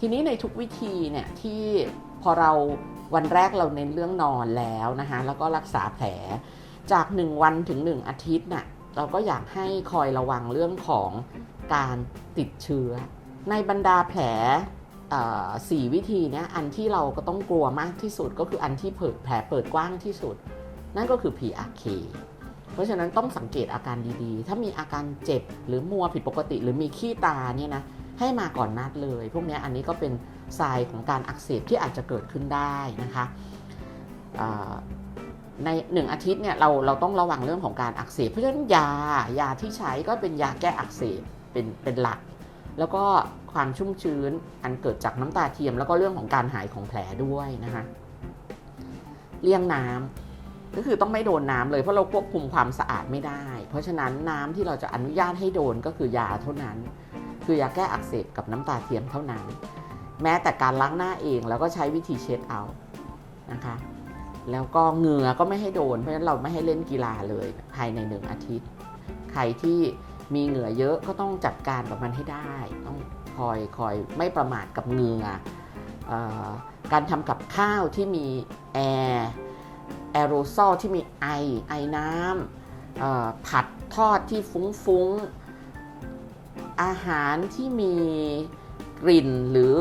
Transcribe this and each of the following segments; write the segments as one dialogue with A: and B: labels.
A: ทีนี้ในทุกวิธีเนี่ยที่พอเราวันแรกเราเน้นเรื่องนอนแล้วนะคะแล้วก็รักษาแผลจาก 1 วันถึง 1 อาทิตย์น่ะเราก็อยากให้คอยระวังเรื่องของการติดเชื้อ ในบรรดาแผลสี่วิธีเนี้ยอันที่เราก็ต้องกลัวมากที่สุดก็คืออันที่เปิดแผลเปิดกว้างที่สุด นั่นก็คือ PRK เพราะฉะนั้นต้องสังเกตอาการดีๆ ถ้ามีอาการเจ็บหรือมัวผิดปกติ หรือมีขี้ตาเนี่ยนะ ให้มาก่อนนัดเลย พวกนี้อันนี้ก็เป็นทรายของการอักเสบที่อาจจะเกิดขึ้นได้นะคะในหนึ่งอาทิตย์เนี่ยเราเราต้องระวังเรื่องของการอักเสบเพราะฉะนั้นยายาที่ใช้ก็เป็นยาแก้อักเสบเป็นเป็นหลัก แล้วก็ความชุ่มชื้นอันเกิดจากน้ำตาเทียม แล้วก็เรื่องของการหายของแผลด้วยนะคะเลี่ยงน้ำก็คือต้องไม่โดนน้ำเลยเพราะเราควบคุมความสะอาดไม่ได้ เพราะฉะนั้นน้ำที่เราจะอนุญาตให้โดนก็คือยาเท่านั้น คือยาแก้อักเสบกับน้ำตาเทียมเท่านั้น แม้แต่การล้างหน้าเองแล้วก็ใช้วิธีเช็ดเอานะคะแล้วก็เหงื่อก็ไม่ให้โดน เพราะฉะนั้นเราไม่ให้เล่นกีฬาเลยภายในหนึ่งอาทิตย์ ใครที่มีเหงื่อเยอะก็ต้องจัดการกับมันให้ได้ ต้องคอยคอยไม่ประมาทกับเหงื่ออการทำกับข้าวที่มีแอร์แอโรซอลที่มีไอไอน้ำผัดทอดที่ฟุ้งๆ อาหารที่มีกลิ่นหรือ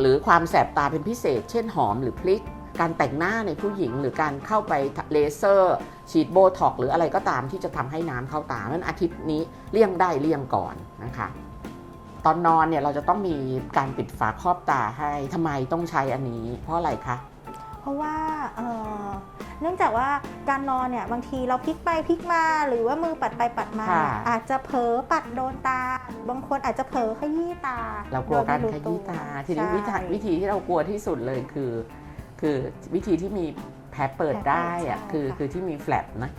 A: หรือความแสบตาเป็นพิเศษ เช่นหอมหรือพริก การแต่งหน้าในผู้หญิง หรือการเข้าไปเลเซอร์ ฉีดโบท็อกหรืออะไรก็ตามที่จะทำให้น้ำเข้าตานั้นอาทิตย์นี้เลี่ยงได้เลี่ยงก่อนนะคะ ตอนนอนเนี่ยเราจะต้องมีการปิดฝาครอบตาให้ทำไมต้องใช้อันนี้ เพราะอะไรคะ
B: เพราะว่าเอ่อเนื่องจากว่าการนอนเนี่ยบางทีเราพลิกไปพลิกมา หรือว่ามือปัดไปปัดมา
A: ค่ะ
B: อาจจะเผลอปัดโดนตา บางคนอาจจะเผลอขยี้ตา
A: เรากลัวการ
B: โดย
A: ข
B: ไม่
A: ยี้ตาทีนี้
B: ใช่
A: วิธีวิธีที่เรากลัวที่สุดเลยคือ คือวิธีที่มีแผลเปิดได้อะ
B: แผลเปิด
A: คือ
B: ใช่
A: คือที่มีแฟลตนะ